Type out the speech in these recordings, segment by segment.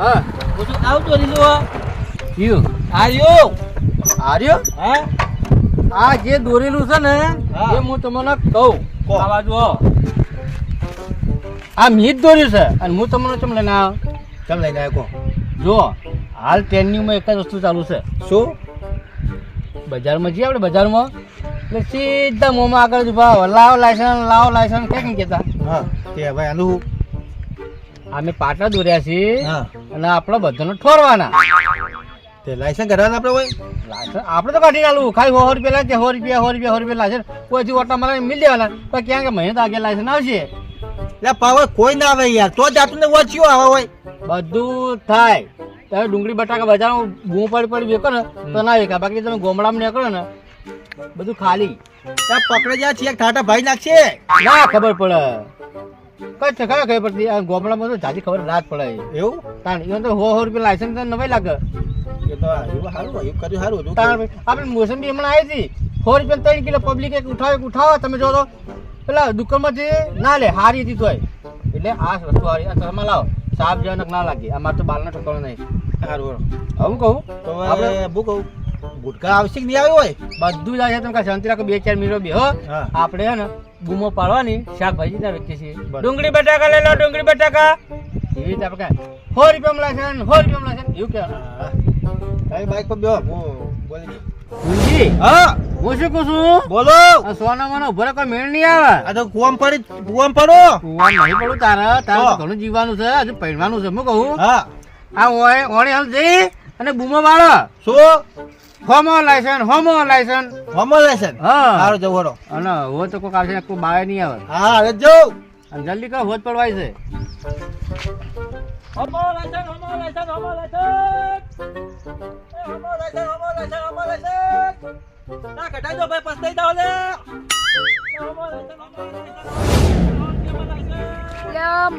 હા. હું શું આવું તો લીધું કયું આર્યો. આર્યો? હા. આ જે દોરેલું છે ને એ હું તમને કહું. કહો. આ બાજુ આ મીત દોર્યું છે અને હું તમને ચમ લઈને આવ્યો? લઈને આવ્યો કહો જો હાલ ટ્રેન્ડિંગમાં એક જ વસ્તુ ચાલુ છે. શું? બજારમાં જઈએ આપણે બજારમાં? એટલે સીધા મોંમાં આગળ જ હોય. લાવો લાયસન્સ લાવો લાયસન્સ કઈ નહીં કહેતા. હા તે હવે આનું અમે પાટલા દોર્યા છીએ હા. અને આપણે બધાને ઠોરવાના. તે લાયસન્સ કઢાવવાનું આપણે હોય? લાયસન્સ આપણે તો કાઢી નાખવું ખાલી સો રૂપિયા લાગે સો રૂપિયા સો રૂપિયા સો રૂપિયા લાગે કોઈથી ઓટા મારે મિલ દેવાના પણ ક્યાં કે મહિને તો આગળ લાયસન્સ આવશે. એટલે પાવર કોઈ ના આવે યાર. તો જાતું ને ઓછિયો આવે હોય? બધું થાય. તમે ડુંગળી બટાકા બજારમાં બૂમ પડી પડી વેકો ને તો ના વેકા બાકી તમે ગોમડામાં નીકળો ને બધું ખાલી. પકડે જ્યાં છે ઠાટા ભાઈ નાખશે. ના ખબર પડે. કઈ ખબર ખબર પડતી? આ ગોમડામાં તો જાજી ખબર ના જ પડે. એવું? તાણ એ તો હો હો રૂપિયા લાયસન્સ નવાઈ લાગે. એ તો એવું સારું એવું કર્યું સારું તાણ આપણે મોસંબી હમણાં આવી હતી. સો રૂપિયા ત્રણ કિલો પબ્લિક એક ઉઠાવે ઉઠાવો તમે જો તો. પેલા દુકાનમાં જે ના લે હારી હતી તોય. એટલે આ રસ્તો હારી આ તમે લાવો. સાફ જનક ના લાગે. અમારે તો બાલનો ઠકવાનો નહીં. સારું હું કહું? તો આપણે હું કહું. ગુટકા આવશે કે નહીં આવ્યો હોય? બધું જ આવે તમે શાંતિ રાખો બે ચાર મિનિટો બે હો. આપણે હે ને બૂમો પાડવાની શાકભાજી ના છીએ બરાબર. ડુંગળી બટાકા લઈ લો ડુંગળી બટાકા. એવી રીતે આપણે કાંઈ સો રૂપિયામાં લાયસન્સ સો રૂપિયામાં લાયસન્સ એવું કહેવાનું તારી બાઈક પર બેહો હું બોલી. ગુંજી હા. હું શું કહું છું? બોલો. આ સોનામાં ઊભો કોઈ મેળ નહીં આવે. આ તો કુવામ પડી કુવામ પડો કુવા નહીં પડું તારે. તારે તો તો. ઘણું જીવવાનું છે હજુ પહેરવાનું છે હું કહું. હા. આ ઓણે હાલ જઈ. અને બૂમો વાળો શું? હોમો લાયસન્સ હોમો લાયસન હોમો લાયસન હા. સારું જવું હરો અને હો તો કોક આવશે કોઈ બાય નહીં આવે. હા હવે જો અને જલ્દી કહો હોજ પડવાય છે. હોમો લાયસન હોમો લાયસન હોમો લાયસન હોમો લાયસન હોમો લાયસન હોમો લાયસન્સ. ના કઢાઈ દો ભાઈ પસ્તાઈ દો લે.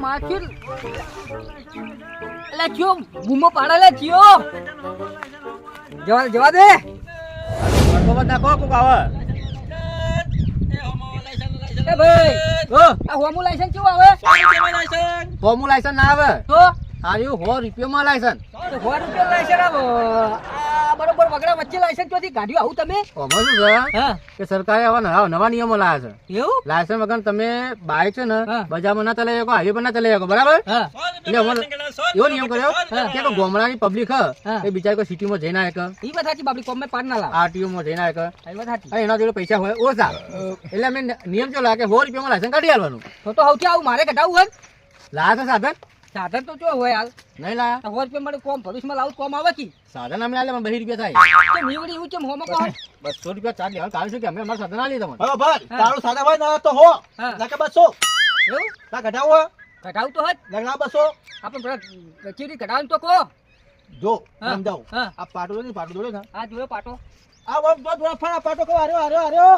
માખી. અલ્યા ચિયો બૂમો પાડે લે ચિયો. જવા જવા દે. બધા કહો કોક આવે એ ભાઈ ઓ આ હોમું લાયસન્સ કેવું આવે? હોમો લાયસન્સ ના આવે. તો આવ્યું સો રૂપિયામાં લાયસન્સ. તો સો રૂપિયા લાયસન્સ આવે. બરોબર વગડા વચ્ચે લાયસન્સ ચોથી કાઢ્યું આવું તમે? ઓમાં શું છે? કે સરકારે આવા નવા નવા નિયમો લાવ્યા છે. એવું? લાયસન્સ વગર તમે બાઇક છે ને બજારમાં ના ચલાવી શકો હાઈવે પર ના ચલાવી શકો બરાબર? એટલે એવો નિયમ કર્યો કે ગામડાની પબ્લિક હ એ બિચારી કોઈ સિટીમાં જઈને આવે એ વાત સાચી પબ્લિક કોમ પાડ ના લાવ. આરટીઓ માં જઈને આવે એના જોડે પૈસા હોય ઓછા. એટલે અમે નિયમ ચલો કે સો રૂપિયામાં લાયસન્સ કાઢી આવવાનું તો તો સૌથી આવું મારે કઢાવવું હોય લાયસન્સ છે સાધન? સાધન તો જો હોય હાલ. નહીં લાયા તો સો રૂપિયા મળે કોમ ભવિષ્યમાં લાવું કોમ આવે કી? સાધન અમે આલે બહી રૂપિયા થાય. તો નીવડી એવું કેમ હોમો કહો બસો રૂપિયા ચાર્જ લેવાનું કાલ શું કે? અમે અમારું સાધન આલી તમને. હવે ભાઈ તારું સાધન હોય ના તો હો. હા. ના કે બસો. એવું? તા કઢાવો કઢાવું તો હજ ના ના બસો. આપણે પેલા કચેરી કઢાવવાનું તો કો જો સમજાવ. આ પાટો ને પાટો જોડે ને. આ જોયો પાટો. આ પાટો આર્યો આર્યો આર્યો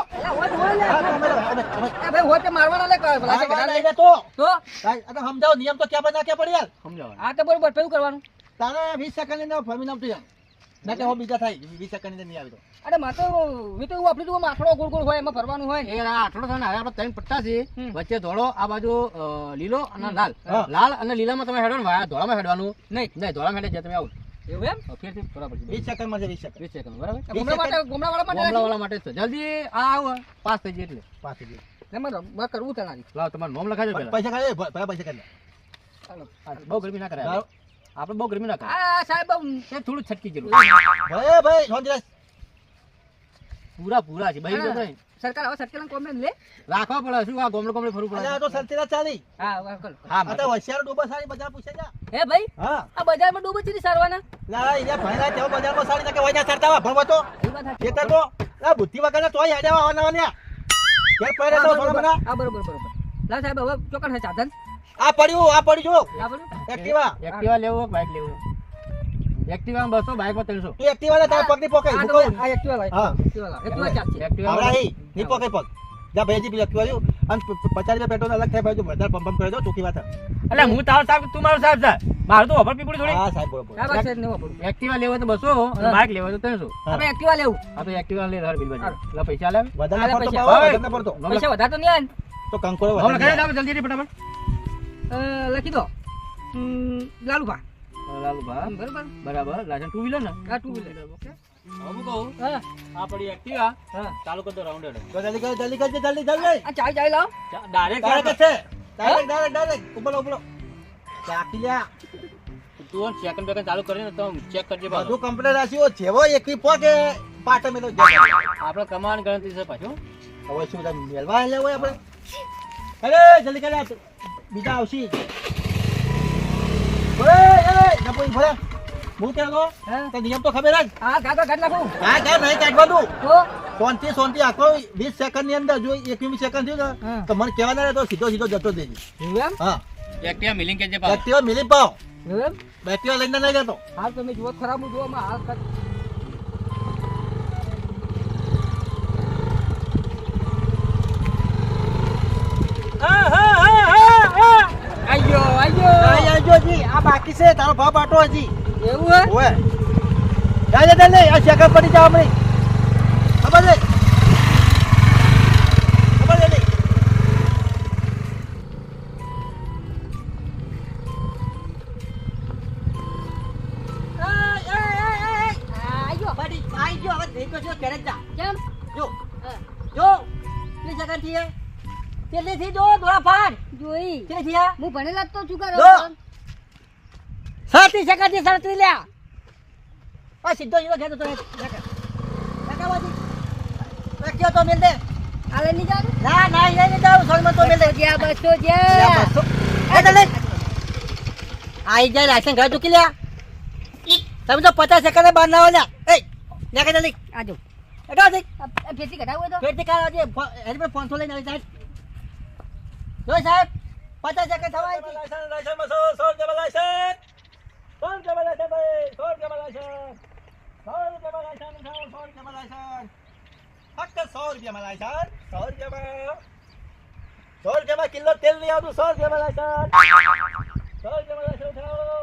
ભાઈ મારવાના લે તો. તો? આ તો સમજાવો નિયમ તો ક્યાં બધા ક્યાં પડી યાર સમજાવ આ તો બરોબર પેલું કરવાનું. તારે વીસ સેકન્ડ ને ફમી નામ તું ના કે હો બીજા થાય વીસ સેકન્ડની નહીં આવી તો. અરે માં તો મેં તો એવું આપણું તો માથડો ગોળ ગોળ હોય એમાં ફરવાનું હોય. એ આ થાય ને હવે આપણે ત્રણ પટ્ટા છે. વચ્ચે ધોળો આ બાજુ લીલો અને લાલ. લાલ અને લીલામાં તમે હેડવાનું ધોળામાં હેડવાનું. નહીં. નહીં ધોળામાં હેડે છે તમે આવું. એવું એમ? ફેરથી બરાબર છે વીસ સેકન્ડમાં છે વીસ સેકન્ડ. વીસ સેકન્ડ બરાબર? ગોમડા માટે ગોમડા વાળા માટે ગામડાવાળા માટે છે. જલ્દી આ આવો પાસ થઈ જાય એટલે. પાછી દે. એમાં રમવા કરવું તમારી લાવો તમારું નામ લખાજો પહેલા. પૈસા ખાલી ચાલો બહુ ગરમી ના કરાય. આપણે બહુ ગરમી ના કરાય. આ સાહેબ થોડું છટકી ગયેલું. ભલે ભાઈ પૂરા પૂરા છે ભાઈ સરકાર હવે સરકાર કોમ લે. રાખવા પડે શું આ ગોમડે ગોમડે ફરવું પડે? તો સંતીરા ચાલી. હા. હા આ તો હોશિયાર ડોબા સારી બજાર પૂછે જા હે ભાઈ? હા. આ બજારમાં ડૂબો છે સારવાના? ના ઇયા ભાઈરા તેઓ બજારમાં સારી તકે વૈના સરતા વા ભણવા તો. એ. એ તો આ બુદ્ધિ વગરના તોય હેડે આવવાના ને ઘેર પહેરે તો બરોબર. બના હા બરોબર બરોબર. લા સાહેબ હવે ચોકન છે સાધન. આ પડ્યું આ પડ્યું જો. એક્ટિવા. એક્ટિવા લેવું બાઇક લેવું? એક્ટિવા બસો બાઇકમાં ત્રણસો. તું એક્ટિવા તારા પગની પોકે આ હું તો કહું આ એક્ટિવા લાય હા એક્ટિવા લાય એક્ટિવા એક્ટિવા આવડા ની પોકે પગ. જા ભાઈજી પેલી એક્ટિવા જો અને પચાસ રૂપિયા પેટ્રોલ અલગ થાય ભાઈ વધારે પંપ કરી દો ટૂંકી વાત. એટલે હું તારો સાહેબ તું મારો સાહેબ છે. મારું તો ઓફર પીપળી થોડી. હા સાહેબ બરોબર. એક્ટિવા લેવો તો બસો અને બાઇક લેવો તો ત્રણસો. આપણે એક્ટિવા લેવું. આ તો એક્ટિવા લે હર બિલ એટલે પૈસા લે. વધારે પડતો પૈસા. વધારે તો નહીં તો કંકોડો જલ્દી ફટાફટ. લખી દો. લાલુભા. લાલુભા બરાબર. બરાબર. લાજન ટુ વ્હીલર ને? આ ટુ વ્હીલર ઓકે. હું કહું હા. આ પડી એક્ટિવા હા. ચાલુ કરતો દો રાઉન્ડ તો જલ્દી કર જલ્દી કરજે જલ્દી જલ્દી. આ ચાવી ચાવી લાવ. ડાયરેક્ટ ડાયરેક્ટ છે. ડાયરેક્ટ ડાયરેક્ટ ડાયરેક્ટ ઉપર ઉપર ચાકી લ્યા. તું સેકન્ડ બેકન્ડ ચાલુ કરીને તો ચેક કરજે બધું કમ્પ્લીટ રાખ્યું જેવો એકી પોકે પાટે મેલો આપણે કમાવાની ગણતરી છે પાછું. હવે શું મેલવા હોય આપણે? અરે જલ્દી કરે બીજા આવશી. એ નપોઈ ભરે હું કે ગો હા? નિયમ તો ખબર જ. હા કાકા કાઢ નાખું. હા હા નહીં કાઢવાનું. તો? શાંતિ શાંતિ આખો વીસ સેકન્ડની અંદર જો એકવીસ સેકન્ડ થયું ને તો મને કહેવાના રહે તો સીધો સીધો જતો દેજે એમ? હા. એક્ટિવા મિલિંગ કેજે પાછું. એક્ટિવા મિલી પાવ. એવું એમ? એક્ટિવા લઈને નહીં જતો. હાલ તમે જુઓ ખરાબ જુઓ હાલ હજી આ બાકી છે તારો ભાવ બાટો હજી. એવું હે? ઓય. આ પડી જાવ ખબર છે? બડી આઈ જો કેટલી થી દોડા પાડ જોઈ. કેટલી થી હું ભણેલા જ તો કરો સાતી સેકન્ડથી સરતી લ્યા. આ સીધો સીધો ઘેર તો કાકાવાજી રાખ્યો તો મેલ દે. આલે ની જા ના. ના એ નહીં જાવ સોલમાં તો મેલ દે. જ્યાં બસો જ્યા. એ ચાલે આઈ જાય લાયસન્સ ઘર ચૂકી લ્યા. તમે તો પચાસ સેકન્ડ બહાર ના લ્યા. એ લ્યા કે જલ્દી. આજો એટો જઈ ફેરથી કઢાવું તો? ફેરથી કાઢ આજે એની પર ફોન લઈને આવી સાહેબ. જો સાહેબ પચાસ સેકન્ડ થવા આવી લાયસન્સ લાયસન્સ બસો સો રૂપિયા લાયસન્સ સો રૂપિયા છે ભાઈ સો રૂપિયા લાયસન્સ સો રૂપિયા લાયસન્સ ઉઠાવો સો રૂપિયા લાયસન્સ ફક્ત સો રૂપિયામાં લાયસન્સ સો રૂપિયામાં સો રૂપિયામાં કિલો તેલ નહીં આવતું સો રૂપિયામાં લાયસન્સ સો રૂપિયામાં લાયસન્સ ઉઠાવો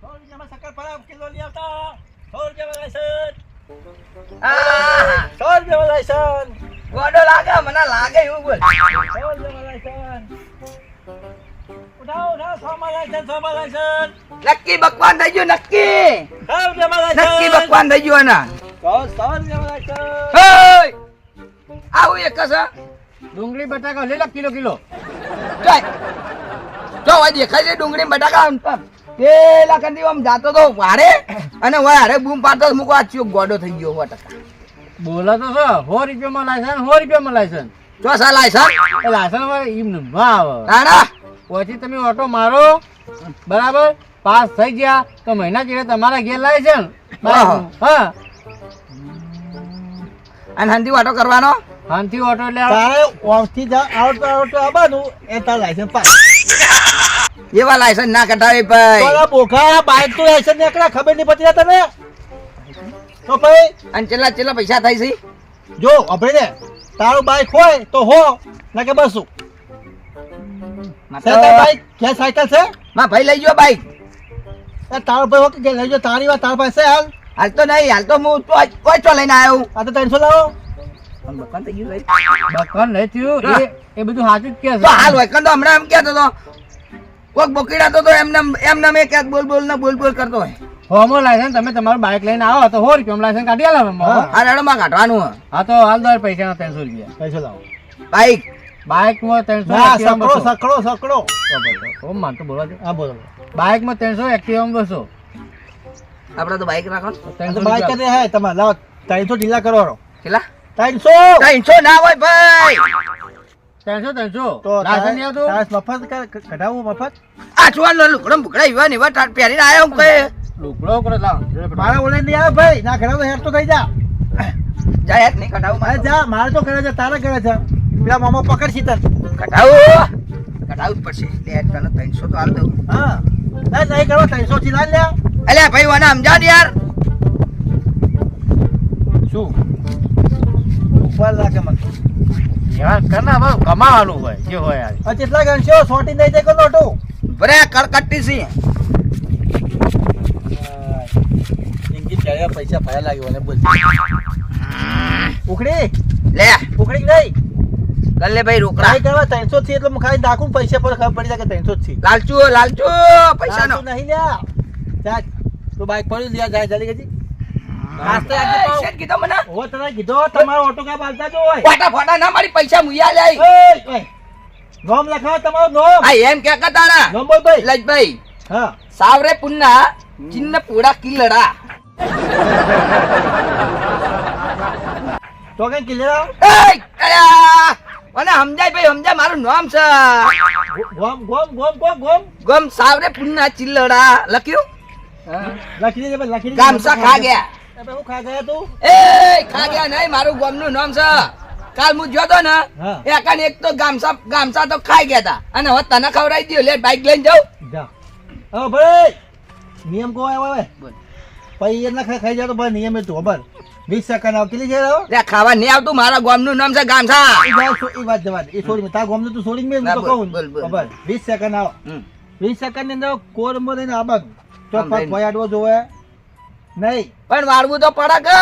સો રૂપિયામાં શક્કર પર કિલો નહીં આવતા સો રૂપિયામાં લાયસન્સ સો રૂપિયામાં લાયસન્સ ગોડો લાગે મને લાગે એવું બોલ સો રૂપિયામાં લાયસન્સ ઉઠાવો નક્કી બકવાન થઈ ગયું નક્કી. નક્કી બકવાન થઈ ગયું એના આવું એક કસા ડુંગળી બટાકા લે લો કિલો કિલો. જો હવે દેખાય છે ડુંગળી બટાકા આમ તેમ. પેલા કંદી આમ જાતો તો વારે અને વારે હારે બૂમ પાડતો મૂકો આ ચિયો ગોડો થઈ ગયો સો ટકા બોલા તો છો સો રૂપિયામાં લાયસન્સ સો રૂપિયામાં લાયસન્સ. જો સા લાયસન્સ? લાયસન્સ એમ ન આવે પછી તમે ઓટો મારો. બરાબર? પાસ થઈ ગયા. તો મહિના ચીડે તમારા ઘેર લાયસન્સ આહા. હા. અને હંધી ઓટો કરવાનો? શાંતિ ઓટો એટલે તારે ઓફથી જા આવતો આવતો આવવાનું એ તાર લાયસન્સ પાસ. એવા લાયસન્સ ના કઢાવી ભાઈ. તો બોખા બાઈક તો લાયસન્સ નીકળ્યા ખબર નહીં પડતી તને? તો ભાઈ અને ચેલા ચેલા પૈસા થાય છે? જો આપણે ને તારું બાઈક હોય તો હો ના કે બસું. બાઈક કે સાયકલ છે? માં ભાઈ લઈ ગયો બાઈક. એ તારો ભાઈ હો લઈ જો તારી વાત તારા પાસે હાલ. હાલ તો નહીં હાલ તો હું કોઈ ચો લઈને આવ્યો આ તો ત્રણસો લાવો. પણ બકવાન ગયું ભાઈ. નહીં થયું. એ એ બધું સાચું જ કે છે. હાલ હોય કંદો હમણાં એમ કહેતો તો. કોક બોકીડાતો તો એમને એમને મેં ક્યાંક બોલ બોલ ને બોલ બોલ કરતો હોય. હોમો લાયસન્સ તમે તમારું બાઇક લઈને આવો તો સો રૂપિયામાં લાયસન્સ કાઢી આલો. હા. રેડમાં કાઢવાનું. હા તો હાલ દર પૈસા ત્રણસો રૂપિયા. ત્રણસો લાવો. બાઈક. બાઇકમાં ત્રણસો સકડો સકડો સકડો. ઓમ માન બોલવા દે. હા બોલો. બાઇકમાં ત્રણસો એક્ટિવામાં બસો આપણે તો બાઈક રાખો ત્રણસો તો બાઈક હે તમારે. લાવો ત્રણસો ઢીલા કરો કેટલા? ત્રણસો! ત્રણસો ના હોય ભાઈ! ત્રણસો ત્રણસો. તો લાયસન્સ નહીં આવતું? મફત કર- મફત? આ છુવાનો લુકડો બુકડા ઈવા ને ટાટ પહેરીને આવ્યો હું કઈ. લુકડો કરે લાવ. મારા ઓલે નહીં આવે ભાઈ. ના ઘરે હેર તો થઈ જા. જા જ નહીં કઢાવું મારે જા મારે તો કરે છે તારે કરે છે પેલા મામા પકડશી તને કઢાવું. કઢાવું જ પડશે. લે તને ત્રણસો તો હાલ દઉં. હા. ના નહીં કરો ત્રણસો થી લાલ લે અલ્યા ભાઈ વાના સમજા ને યાર. શું? ઉપર લાગે મને. યાર કરના બસ કમાવાનું હોય જે હોય યાર. આ કેટલા ગણશો સોટી નહીં જાય નોટું? બરે કડકટ્ટી સી ઇંગી ત્યારે પૈસા ભયા લાગ્યો ને બોલ. ઉખડી? લે. ઉખડી નહીં? ભલે ભાઈ રોકડા. ટ્રાય કરવા ત્રણસો થી એટલે ખાલી નાખું પૈસા પર ખબર પડી જાય કે ત્રણસો થી લાલચુ લાલચુ પૈસા નો નહીં લ્યા. ચાલ તું બાઈક પર લ્યા જાય જલ્દી જો લજભાઈ. સાવરે પુન્ના ચિન્ન પૂડા કિલ્લડા. તો કઈ કિલ્લા મને સમજાય ભાઈ સમજાય મારું નામ છે. ગોમ ગોમ ગોમ ગોમ ગોમ. ગમ સાવરે પુન્ના ચિલ્લડા. લખ્યું? લખી દેજે લખી દેજે. ગામસા ખા ગયા અબે હું ખા ગયા તું? એ ખા ગયા નહીં મારું ગામનું નામ છે. કાલ હું જોતો ને હા. એ કાન એક તો ગામસા ગામસા તો ખાઈ ગયા હતા અને હવે તને ખવડાવી દઉં લે બાઈક લઈને જાઉં. જા. હા ભાઈ નિયમ કો આવ્યો હવે. પછી એના ખાઈ ખાઈ જાય તો ભાઈ નિયમ એ તું ખબર વીસ સેકન્ડ આવ કેટલી છે લે ખાવા નહીં આવતું મારા ગામનું નામ છે ગામસા એ વાત છો- એ વાત જવા દે. એ છોડી તારા ગોમને તું છોડી મેં તો કહું બોલ, બોલ. ખબર? વીસ સેકન્ડ આવ. વીસ સેકન્ડની અંદર કોરમાં રહીને આબાગ તો પગ ભયાડવો જોવે. નહીં. પણ વાળવું તો પડે કે?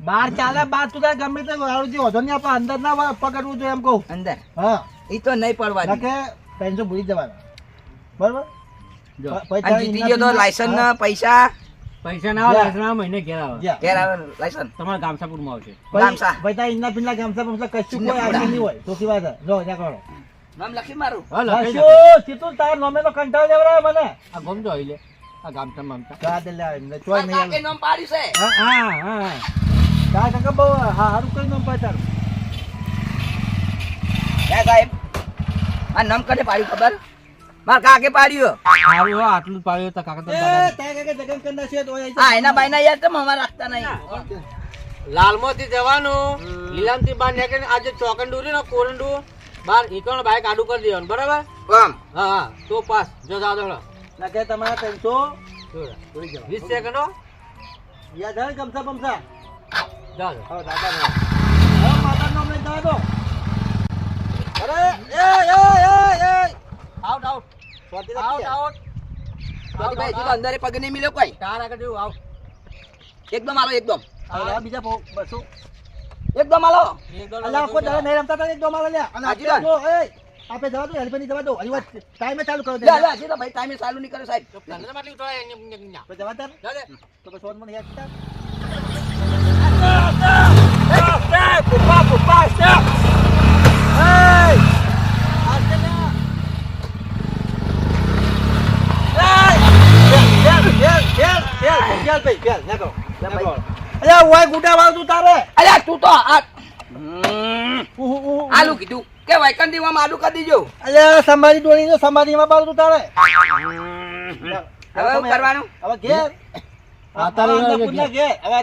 બહાર ચાલે બહાર તું તારે ગમે તે વાળું જે વધો નહીં આપણે અંદર ના પકડવું જોઈએ એમ કહું. અંદર. હા. ઈ તો નહીં પડવા કે ટેન્શન ભૂલી જવાના. બરોબર? લાયસન્સ પૈસા. પૈસા ના આવે જા. લાયસન્સ આવે, મહિને ઘેર આવે. ઘેર આવે લાયસન્સ તમારા ગામસાપુરમાં આવશે. ગામસા. પછી તારે એમના પીના ગામસા બમસા કશું કોઈ આગળ નહીં હોય. ચોખ્ખી વાત જો ત્યાં કરો. નામ લખી મારું. હા લખાઈ નાખો. હાસ્યો, સીતું તારા નોમેનો કંટાળો મને. આ લે. આ ગામસા મામસા જા દે લે એમને. ચોય નહીં આવે. નામ પાડ્યું છે. હા, હા હા. કાકા બહુ હા હારું કરી નોમ તારું. સાહેબ. આ નામ કને પાડ્યું ખબર? માર કાકે પાડ્યું. હો, આટલું જ પાડ્યું તો કાકા તો તારા કાકા જગન કરના છે તો આ એના બાયના યાર તો અમાર રાખતા નહીં. લાલમોથી જવાનું લીલામથી બહાર નીકળીને આજે ચોકંડું રહ્યું ને કોરંડું. બહાર ઈકણ બાઈક આડું કરી દેવાનું બરાબર? આમ હા હા તો પાસ. જો જાઓ દોડો નકે તમારા ત્રણસો? વીસ સેકન્ડો? હો યાદ આવે ગમસા બમસા? જાઓ. હવે દાદા ને હવે માતાનું નામ લઈને જવા દો. અરે એ એ એ એ આઉટ આઉટ અંદર પગ નહીં મિલ્યો કોઈ? તાર આગળ જેવું આવ એકદમ આલો એકદમ. બીજા બસો. એકદમ આલો. અલ્યા આખો દાડો નહીં રમતા હતા એક દોમાળો લ્યા અને જો એ આપણે જવા દો હેલ્પની જવા દો હજી વાત ટાઈમે ચાલુ કરો લે લે હજી તો ભાઈ ટાઈમે ચાલુ નહીં કરે સાહેબ. તને માટે. તો જવા દે તો પછી સોન મને યાદ કર અલ્યા ઓય ગુડા વાળું તું તારે અલ્યા તું તો આ હમ. આલુ કીધું કે વૈકંઠી કરી દીજો. અલ્યા સમાધિ દોડી જો સમાધિમાં બાળું તું તારે હવે હું કરવાનું? હવે ઘેર. હવે હવે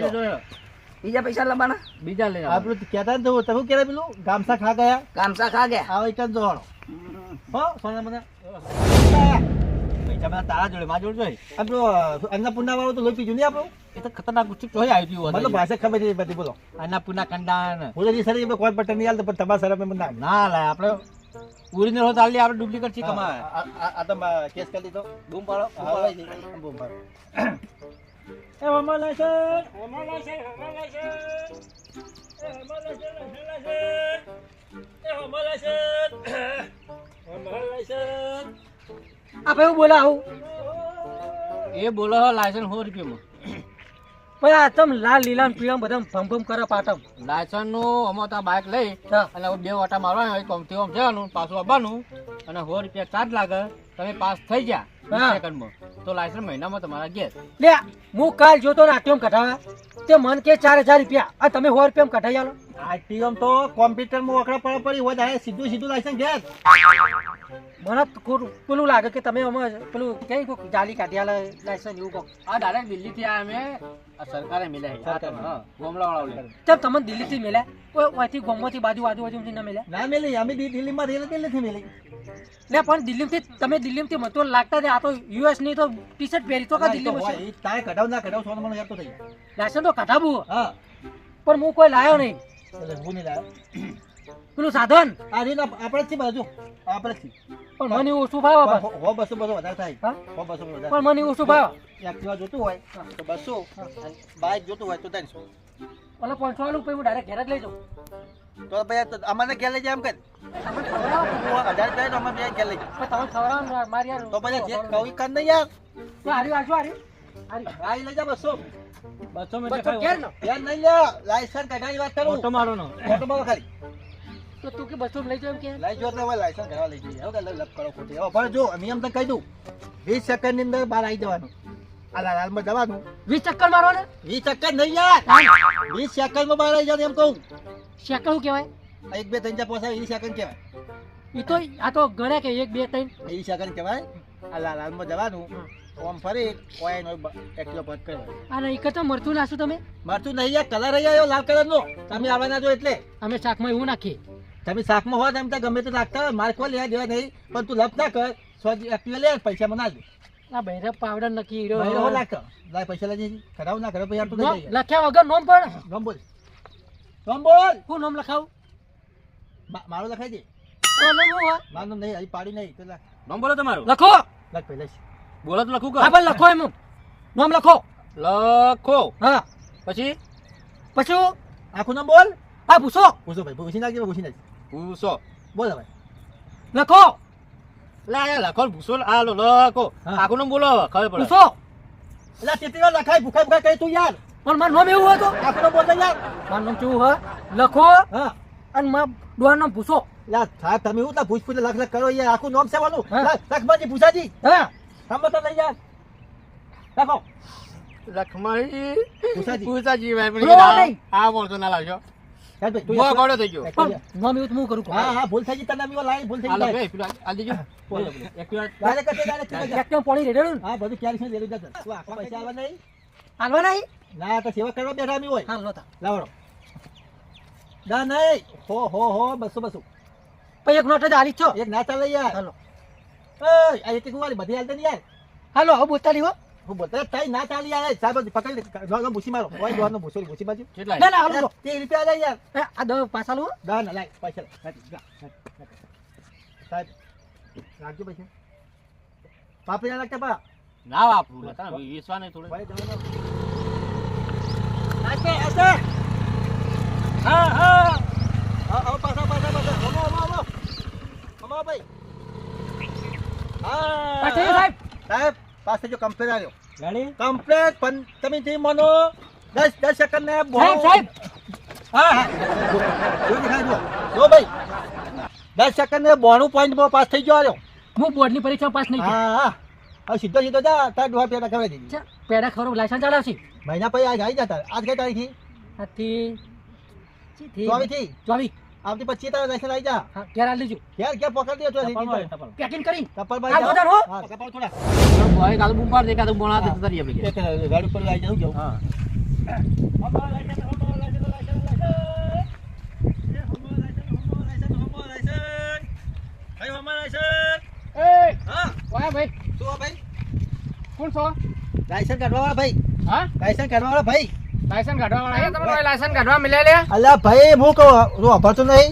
તો. બીજા પૈસા લંબાના બીજા કહેતા ને તમે કેતા પેલું? ગામસા ખા ગયા? ગામસા ખા ગયા. આવે એક જ જોવાનો. હો સોના મને. બધા તારા જોડે માં જોડે. આપણું અન્નપૂર્ણા વાળું તો લોહી પીજું નહીં આપણું? એ તો ખતરનાક ગુસ્સી ભાષા ખબર છે બધી બોલો. અન્નપૂર્ણા કંડાન સર કોઈ પટ્ટા નહીં હાલતો પણ તમારા સર ના ના લાય આપણે ઓરિજિનલ હોત આલી આપણે ડુપ્લિકેટ છે કમાય આ- આ આ તો કેસ કરી દીધો. બૂમ પાડો છે. બૂમ પાડો. એ લાયસન્સ. આ એવું હું બોલા આવું? એ બોલો હો લાયસન્સ સો રૂપિયામાં. પણ આ તમ લાલ લીલા પીળા બધા ભમ ભમ કરે પાટમ લાયસન્સનું અમારે ત્યાં બાઇક લઈ હા. અને બે વાટા મારવાના હોય કોમથી ઓમ જવાનું પાછું આવવાનું અને સો રૂપિયા ચાર્જ લાગે તમે પાસ થઈ ગયા હા. સેકન્ડમાં તો લાયસન્સ મહિનામાં તમારા ગેસ લે હું કાલ જોતો ને આટીએમ કઢાવા. તે મન કે ચાર હજાર રૂપિયા. આ તમે સો રૂપિયા કઢાઈ આલો. આરટીએમ તો કોમ્પ્યુટરમાં વખરા પડે પડી હોય ત્યારે સીધું સીધું લાયસન્સ ઘેર. મને પેલું લાગે કે તમે અમે પેલું કઈ કોક જાલી કાઢી આલે લાયસન્સ એવું કોક. આ ડાયરેક્ટ દિલ્હીથી આ અમે સરકારે મિલાય ગોમડા વાળા ચમ તમને દિલ્હીથી મળ્યા કોઈ અહીંથી ગોમમાંથી બાજુ આજુબાજુથી ના મળ્યા ના મેલી અમે દી- દિલ્હીમાં દિલ્હી થી મેલી. ને પણ દિલ્હીથી તમે દિલ્હીથી મતો લાગતા આ તો યુએસની તો ટી શર્ટ પહેરી તો કા દિલ્હી માં તો દિલ્હીમાં હોય. છે? એ તારે કઢાવ ના કઢાવ સોન મને યાર તો થઈ લાયસન્સ તો કઢાવું. હા. પણ હું કોઈ લાયો નહીં. પેલું સાધન? આ રીત આપણે છે બાજુ. આપણે છે. પણ મને ઓછું ભાવે હો- બસો બસો વધારે થાય. હો? બસો વધારે પણ મને ઓછું ભાવે. એક્ટિવા જોતું હોય તો બસો. બાઇક જોતું હોય તો ત્રણસો. ઓલો પાંચસો વાળું પછી હું ડાયરેક્ટ ઘેર જ લઈ જાઉં. તો ભાઈ અમારે ઘેર લઈ જાય એમ કે? હજાર કહે તો અમે બે ઘેર લઈ જાય તમે ખવડાવો મારી યાર તો પછી જે કહું કર નહીં યાર હારી હારી. હારી. લઈ જા બસો. બસો બસો ઘેર નો યાર નહીં યાર લાયસન્સ કઢાવી વાત કરું. ઓટો મારો નો ઓટો મારો ખાલી. તો તું કે બસો લઈ જાવ કે? લઈ જો તો લાયસન્સ કઢાવવા લઈ જઈએ. હવે લપ કરો ખોટી. હવે પણ જો નિયમ તો કહી દઉં વીસ સેકન્ડની અંદર બહાર આવી જવાનું. આ લાલમાં જવાનું. વીસ ચક્કર મારો ને? નહીં યાર. વીસ સેકન્ડમાં બહાર આવી એમ કહું. શેકડ શું કહેવાય? આ એક બે ત્રણ ચાર પોસાય વીસ સેકન્ડ કહેવાય. એ તો આ તો ગણે કે એક બે ત્રણ. વીસ સેકન્ડ કહેવાય. આ લાલમાં જવાનું. ઓમ ફરી કોઈ નો એકલો પટ કરવાનો અને એક તો મરતું નાસુ તમે? મરતું નહીં યાર કલર રહી આવ્યો લાલ કલર નો. તમે આવવાના જો એટલે. અમે શાકમાં એવું નાખીએ. તમે શાકમાં હોય એમ તો ગમે તે નાખતા હોય મારે કોઈ લેવા દેવા નહીં પણ તું લપ ના કર સો એકલો લે પૈસા મને આપજો. આ બૈરવ પાવડર નક્કી હીરો હીરો નાખતો લાય પૈસા લઈ જઈએ કરાવ ના કરાવ પછી આમ તો નોમ લખ્યા વગર નોમ પણ ગમ બોલ. ગમ બોલ. હું નોમ લખાવું? મારો લખાઈ દે. નોમ? મારું નહીં હજી પાડી નહીં. તો નોમ બોલો તમારું. લખો. લખ પહેલા બોલો તો લખું હા પણ લખો એમ. નામ લખો. લખો. હા. પછી? પછી આખું નામ બોલ. આ પૂછો. પૂછો ભાઈ પૂછી નાખજો પૂછી નાખજો. ભૂસો બોલો ભાઈ. લખો. લા લખો ભૂસો આ લો લખો. હા. આખું નામ બોલો ખબર પડે. પૂછો. એટલે તેતી લખાય ભૂખા ભૂખા કહી તું યાર. પણ મારું નામ એવું હોય તો? આખું નામ બોલતા યાર. મારું નામ કેવું હોય? લખો. હા. અને મારા ડોહાનું નામ પૂછો. યાર તમે એવું પૂછ પૂછ લખ લખ કરો યાર. આખું નામ છે મારું. હા. લખ લખમાજી પૂછાજી હા. સાંભળો તો નહીં યાર લખો લખમાજી પૂછાજી. ભાઈ પણ આ- બોલતો ના લાવશો યાર ભાઈ, તું બહુ યાર- ગોળો થઈ ગયો. પણ નામ એવું તો હું કરું હા હા ભૂલ થઈ ગઈ તને અમે ભૂલ થઈ આ લો ગઈ ભાઈ, પેલું આ દેજો બોલો, બોલો. એક્ટિવા ડાયરેક્ટ કરજે, ડાયરેક્ટ કરજે. ટ્રેક્ટરમાં પાણી રેડેલું ને? બધું ક્યારે છે લેલું જશે. તું આખા પૈસા આલવા નહીં? હાલવા નહીં? ના તો સેવા કરવા હોય. હા લો તા. લાવડો. ના નહીં. હો હો હો બસો બસો. પછી એક નોટ જ હાલી છો. એક ના ચાલે યાર. આ એક એક બધી હાલતે યાર હાલો હવે બોલતા હો. હું બોલતા તાઈ ના ચાલી યાર સાહેબ પકડી લે. નો નો ભૂસી મારો. ઓય દોનો ભૂસો ભૂસી બાજુ. કેટલા? ના ના હાલો તે રૂપિયા આલે યાર આ દો પાછા લો દા ના લાય પૈસા લે સાહેબ રાખજો પૈસા પાપડી ના લાગતા પા ના વાપરું બતા વિશ્વા નહીં થોડું. ભાઈ જવાનો. આતે આતે હા હા. હા આવો પાછા પાછા પાછા. હમો હમો હમો હમો ભાઈ. એ સાહેબ. સાહેબ પાસે જો કમ્પ્લેટ આવ્યો ગાડી કમ્પ્લેટ પણ તમે જે મનો દસ દસ સેકન્ડ ને બહુ સાહેબ સાહેબ. હા હા. જો, જો જો. જો ભાઈ. દસ સેકન્ડ ને બોણું પોઈન્ટ પાસ થઈ ગયો આવ્યો હું બોર્ડની પરીક્ષા પાસ નહીં હા હા. સીધો સીધો જા તાર ડોહા પેડા ખવડાવી દીધી પેડા ખરો લાયસન્સ છે મહિના પછી આજ આવી જતા. આજ કઈ તારીખી આજથી ચોવી થી ચોવીસ. આવતી પછી તારે દર્શન આવી જા. ઘેર ક્યારે હાલ ઘેર ક્યાં ક્યાં પકડી દે તો ટપાલ પેકિંગ કરી? કપલ ભાઈ તો જાણ હો. કપલ થોડા. ભાઈ કાલ બૂમ પાડ દે કાલ બોણા દે તરી અમે એક ગાડી પર લઈ જાઉં જાઉં હા હા. વાહ ભાઈ. શું ભાઈ? કોણ છો? લાયસન્સ કાઢવા વાળા ભાઈ. હા? લાયસન્સ કાઢવા વાળા ભાઈ. લાયસન્સ કાઢવા લાયસન્સ કાઢવા મિલે લે અલ્યા ભાઈ હું કહું નહીં.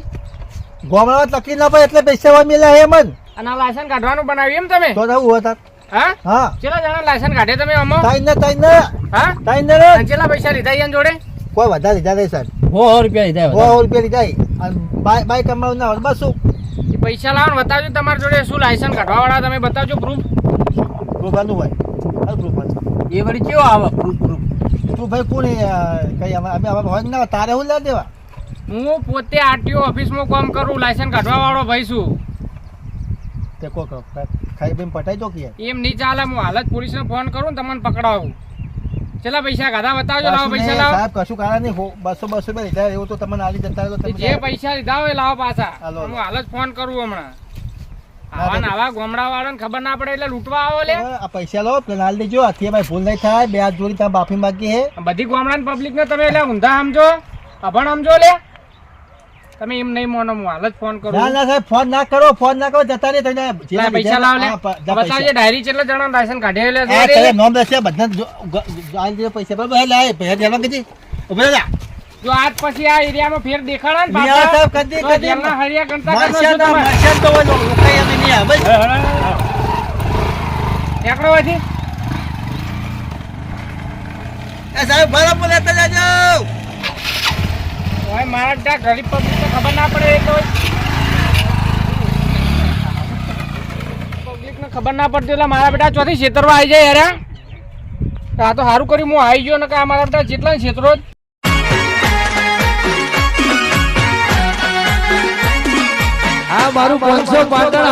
ગોમડામાં તકલીફ ના પડે એટલે પૈસા વા મિલ્યા હે મન અને આ લાયસન્સ કાઢવાનું બનાવ્યું એમ તમે? તો હતા હા? હા. કેટલા જણા લાયસન્સ કાઢે તમે અમો તાઈ ને હા? તાઈ ને રે. અને પૈસા લીધા અહીંયા જોડે? કોઈ વધારે લીધા નહીં સાહેબ. સો રૂપિયા લીધા સો રૂપિયા લીધા બાય બાય કમાવું ના હોય બસ શું? એ પૈસા લાવો બતાવજો તમારા જોડે શું લાયસન્સ કાઢવા વાળા તમે બતાવજો પ્રૂફ ગ્રુપનું હોય. ગ્રુપ એ વળી કેવો આવે? પ્રૂફ પ્રૂફ તું ભાઈ કોણ કઈ અમે અમે હવે હોય ના તારે હું લેવા દેવા? હું પોતે આરટીઓ ઓફિસમાં કામ કરું લાયસન્સ કાઢવા વાળો ભાઈ છું. તે કો ખાઈ બેમ પટાઈ દો કે? એમ નહીં ચાલે હું હાલ જ પોલીસને ફોન કરું ને તમને પકડાવું. ચલા પૈસા ગાધા બતાવજો લાવો પૈસા લાવો. સાહેબ કશું કારણ નહીં. બસો બસો રૂપિયા લીધા એવું તો તમને આલી જતા જે પૈસા લીધા હોય લાવો પાછા. હું હાલ. જ ફોન કરું હમણાં. આવા આવા ગોમડા વાળાને ખબર ના પડે એટલે લૂંટવા આવો લે. આ પૈસા લો પેલા હાલ દેજો આથી ભાઈ ભૂલ નહીં થાય બે હાથ જોડી તમે બાફી બાકી હે. બધી ગોમડા પબ્લિક ને તમે એટલે ઊંધા સમજો અભણ સમજો લે. તમે એમ નહીં મોનો હું હાલ જ ફોન કરું. ના ના સાહેબ ફોન ના કરો ફોન ના કરો જતા તમે જે પૈસા લાવ લે. બતાવજે ડાયરી કેટલા જણા લાયસન્સ કાઢે લે નોમ બધા આલી પૈસા. બરાબર લાય કીધી ઉભરે જા. જો આજ પછી આ એરિયામાં ફેર દેખાડા ને નહીં પાછા, સાહેબ, કદી- કદી જેલના હળિયા કરશો મરશે શું તો તમે? મરશે તો ઓલો ઉકાઈ અમે નહીં આવે ટેકડો હોયથી? એ સાહેબ બરાબર લેતા જાજો. ઓય મારા ત્યાં ગરીબ પબ્લિક ને ખબર ના પડે એટલે પબ્લિક ને ખબર ના પડતી એટલે મારા બેટા ચોથી છેતરવા આવી જાય યાર આ તો સારું કર્યું હું આવી ગયો ને કે આ મારા બેટા જેટલા છેતરો આ મારું પાંચસો પાટણ